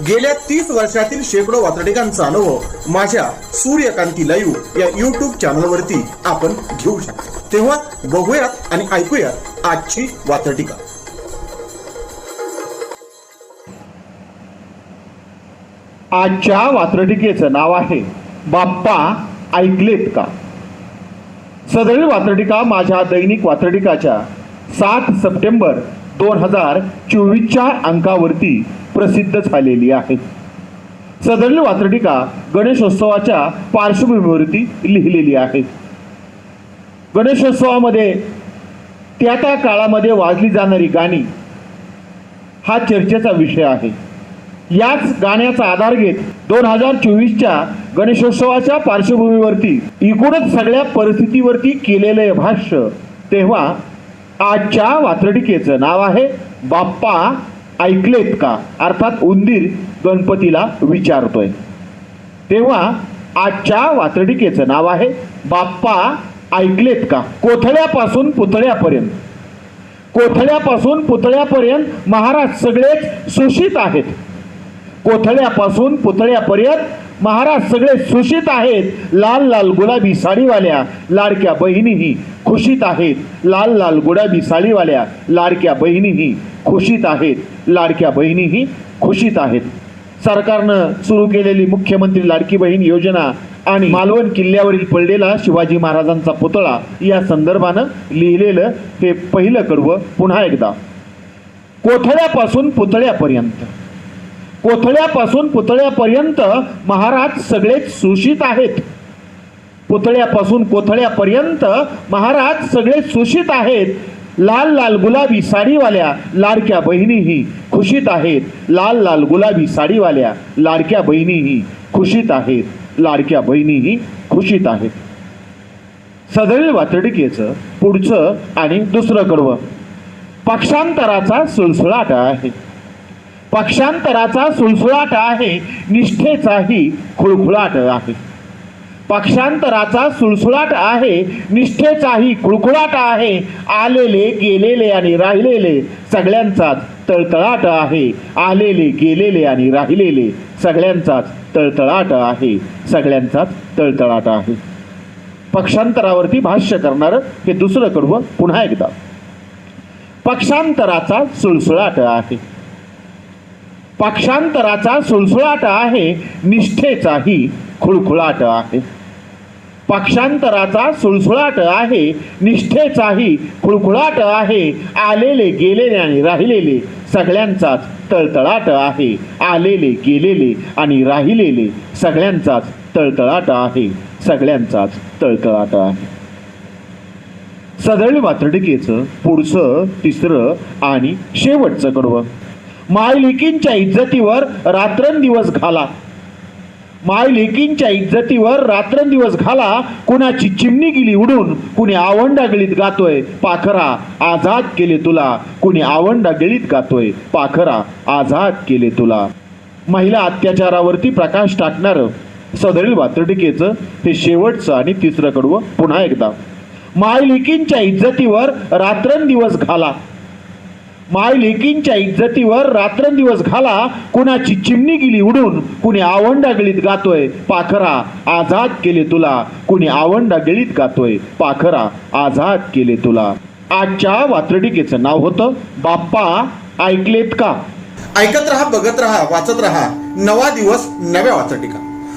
गेल्या तीस वर्षातील शेकडो वातडिकांचा अनुभव माझ्या सूर्यकांती लाईव्ह या युट्यूब चॅनलवरती आपण घेऊ शकतो. तेव्हा बघूयात आणि ऐकूयात आजची वातडिका आजच्या वात्रटिकेचं नाव आहे बाप्पा ऐकलेत का? सदरील वात्रटिका माझ्या दैनिक वात्रटिकाच्या सात सप्टेंबर दोन हजार चोवीसच्या अंकावरती प्रसिद्ध झालेली आहे. सदरली वात्रटिका गणेशोत्सवाच्या पार्श्वभूमीवरती लिहिलेली आहे. गणेशोत्सवामध्ये त्या त्या काळामध्ये वाजली जाणारी गाणी हा चर्चेचा विषय आहे. याच गाण्याचा आधार घेत दोन हजार चोवीसच्या गणेशोत्सवाच्या पार्श्वभूमीवरती एकूणच सगळ्या परिस्थितीवरती केलेलं भाष्य तेव्हा आजच्या वात्रटिकेचं नाव आहे बाप्पा ऐकलेत का? अर्थात उंदीर गणपतीला विचारतोय. तेव्हा आजच्या वातडिकेचं नाव आहे बाप्पा ऐकलेत का? कोथळ्यापासून पुतळ्यापर्यंत. कोथळ्यापासून पुतळ्यापर्यंत महाराज सगळेच सुशित आहेत. कोथळ्यापासून पुतळ्यापर्यंत महाराज सगळे सुशित आहेत. लाल लाल गुलाबी साडीवाल्या लाडक्या बहिणीही खुशीत आहेत. लाल लाल गुलाबी साडीवाल्या लाडक्या बहिणीही खुशीत आहेत. लाडक्या बहिणीही खुशीत आहेत. सरकारनं सुरू केलेली मुख्यमंत्री लाडकी बहीण योजना आणि मालवण किल्ल्यावरील पडलेला शिवाजी महाराजांचा पुतळा या संदर्भानं लिहिलेलं हे पहिलं कडवं पुन्हा एकदा. कोथळ्यापासून पुतळ्यापर्यंत. कोथळ्यापासून पुतळ्यापर्यंत महाराज सगळेच सुशित आहेत. पुतळ्यापासून कोथळ्यापर्यंत महाराज सगळे सुशित आहेत. लाल लाल गुलाबी साडीवाल्या लाडक्या बहिणीही खुशीत आहेत. लाल लाल गुलाबी साडीवाल्या लाडक्या बहिणीही खुशीत आहेत. लाडक्या बहिणीही खुशीत आहेत. सदरील वातडिकेचं पुढचं आणि दुसरं कडवं. पक्षांतराचा सुळसुळाट आहे. पक्षांतराचा सुळसुळाट आहे. निष्ठेचाही खुळखुळाट आहे. पक्षांतराचा सुळसुळाट आहे निष्ठेचाही कुळकुळाट आहे आलेले गेलेले आणि राहिलेले सगळ्यांचाच तळतळाट आहे. आलेले गेलेले आणि राहिलेले सगळ्यांचाच तळतळाट आहे. सगळ्यांचाच तळतळाट आहे. पक्षांतरावरती भाष्य करणारं हे दुसरं कडवं पुन्हा एकदा. पक्षांतराचा सुळसुळाट आहे. पक्षांतराचा सुळसुळाट आहे निष्ठेचाही खुळखुळाट आहे. पक्षांतराचा सुळसुळाट आहे निष्ठेचाही खुळखुळाट आहे आलेले गेलेले आणि राहिलेले सगळ्यांचाच तळतळाट आहे आलेले गेलेले आणि राहिलेले सगळ्यांचाच तळतळाट आहे सगळ्यांचाच तळतळाट आहे. सदळ वात्रटिकेचं पुढचं तिसरं आणि शेवटचं कडवं. मायलिकींच्या इज्जतीवर रात्रंदिवस घाला. माय लेकींच्या इज्जतीवर रात्रंदिवस घाला कुणाची चिमणी गेली उडून कुणी आवंडा गळीत गातोय पाखरा आझाद केले तुला. कुणी आवंडा गळीत गातोय पाखरा आझाद केले तुला. महिला अत्याचारावरती प्रकाश टाकणारं सदरील वात्रटिकेचं हे शेवटचं आणि तिसरं कडवं पुन्हा एकदा. माय लेकींच्या इज्जतीवर रात्रंदिवस घाला. माय लेकींच्या इज्जतीवर रात्रंदिवस घाला कुणाची चिमणी गेली उडून कुणी आवंडा गळीत गातोय पाखरा आझाद केले तुला. कुणी आवंडा गळीत गातोय पाखरा आझाद केले तुला. आजच्या वात्रटिकेचं नाव होतं बाप्पा ऐकलेत का? ऐकत रहा बघत रहा वाचत रहा. नवा दिवस नव्या वाचटिका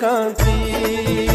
कांसी